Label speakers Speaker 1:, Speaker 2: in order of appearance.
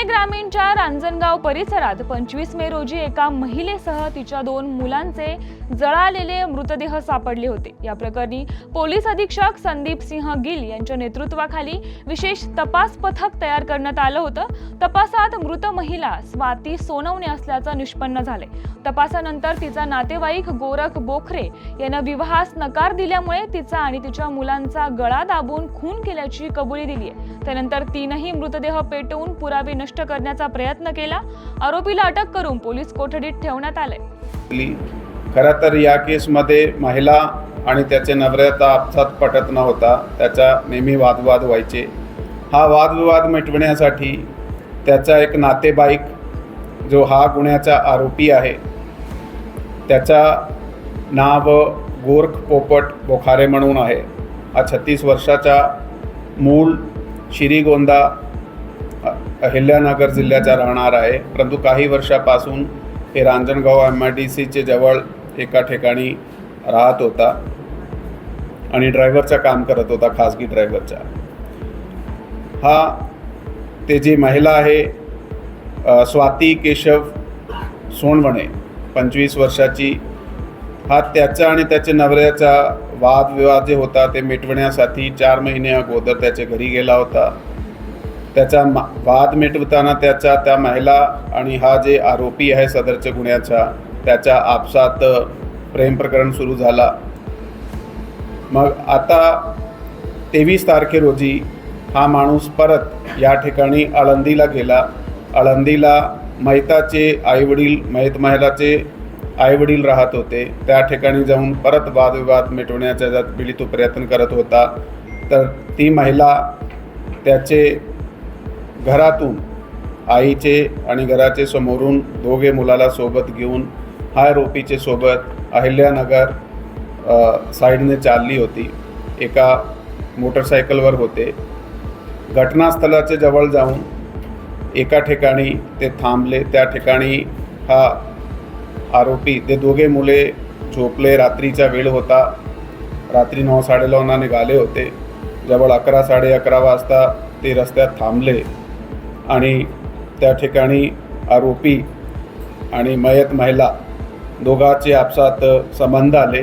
Speaker 1: पुणे ग्रामीणच्या रांजणगाव परिसरात पंचवीस मे रोजी एका महिलेसह तिच्या दोन मुलांचे जळालेले मृतदेह सापडले होते. या प्रकरणी पोलीस अधीक्षक संदीप सिंह गिल यांच्या नेतृत्वाखाली विशेष तपास पथक तयार करण्यात आलं होतं. तपासात मृत महिला स्वाती सोनवणे असल्याचं निष्पन्न झाले तपासानंतर तिचा नातेवाईक गोरख बोखरे यानं विवाहास नकार दिल्यामुळे तिचा आणि तिच्या मुलांचा गळा दाबून खून केल्याची कबुली दिली आहे. त्यानंतर तीनही मृतदेह पेटवून पुरावे नष्ट करण्याचा प्रयत्न केला. आरोपीला अटक करून पोलीस कोठडीत ठेवण्यात आले
Speaker 2: खरं तर या केसमध्ये महिला आणि त्याचे नवऱ्याचा अपसात पटत नव्हता. त्याचा नेहमी वादविवाद व्हायचे. हा वादविवाद मिटवण्यासाठी त्याचा एक नातेबाईक जो हा गुन्ह्याचा आरोपी आहे त्याचा नाव गोरख पोपट बोखारे म्हणून आहे. हा छत्तीस वर्षाचा मूळ शिरीगोंदा अहिल्यानगर जिल्ह्याचा राहणार आहे. परंतु काही वर्षापासून हे रांजणगाव एम आय डी सीचे जवळ एका ठिकाणी राहत होता आणि ड्रायव्हरचं काम करत होता खाजगी ड्रायव्हरचा. हा ते जी महिला आहे स्वाती केशव सोनवणे पंचवीस वर्षाची हा त्याचा आणि त्याच्या नवऱ्याचा वादविवाद जे होता ते मिटवण्यासाठी चार महिने अगोदर त्याच्या घरी गेला होता. त्याचा मा वाद मिटवताना त्याचा त्या महिला आणि हा जे आरोपी आहे सदरच्या गुन्ह्याचा त्याच्या आपसात प्रेम प्रकरण सुरू झाला. मग आता तेवीस तारखे रोजी हा माणूस परत या ठिकाणी आळंदीला गेला. आळंदीला मैताचे आईवडील मैत महिलाचे आईवडील राहत होते. त्या ठिकाणी जाऊन परत वादविवाद मिटवण्याचा जात पिढी तो प्रयत्न करत होता. तर ती महिला त्याचे घरातून आईचे आणि घराचे समोरून दोघे मुलाला सोबत घेऊन हा रोपीचे सोबत अहिल्यानगर साईडने चालली होती. एका मोटरसायकलवर होते. घटनास्थळाच्या जवळ जाऊन एका ठिकाणी ते थांबले. त्या ठिकाणी हा आरोपी ते दोघे मुले झोपले. रात्रीचा वेळ होता. रात्री नऊ साडेनऊना निघाले होते. जवळ अकरा साडे अकरा वाजता ते रस्त्यात थांबले आणि त्या ठिकाणी आरोपी आणि मयत महिला दोघांचे आपसात संबंध आले.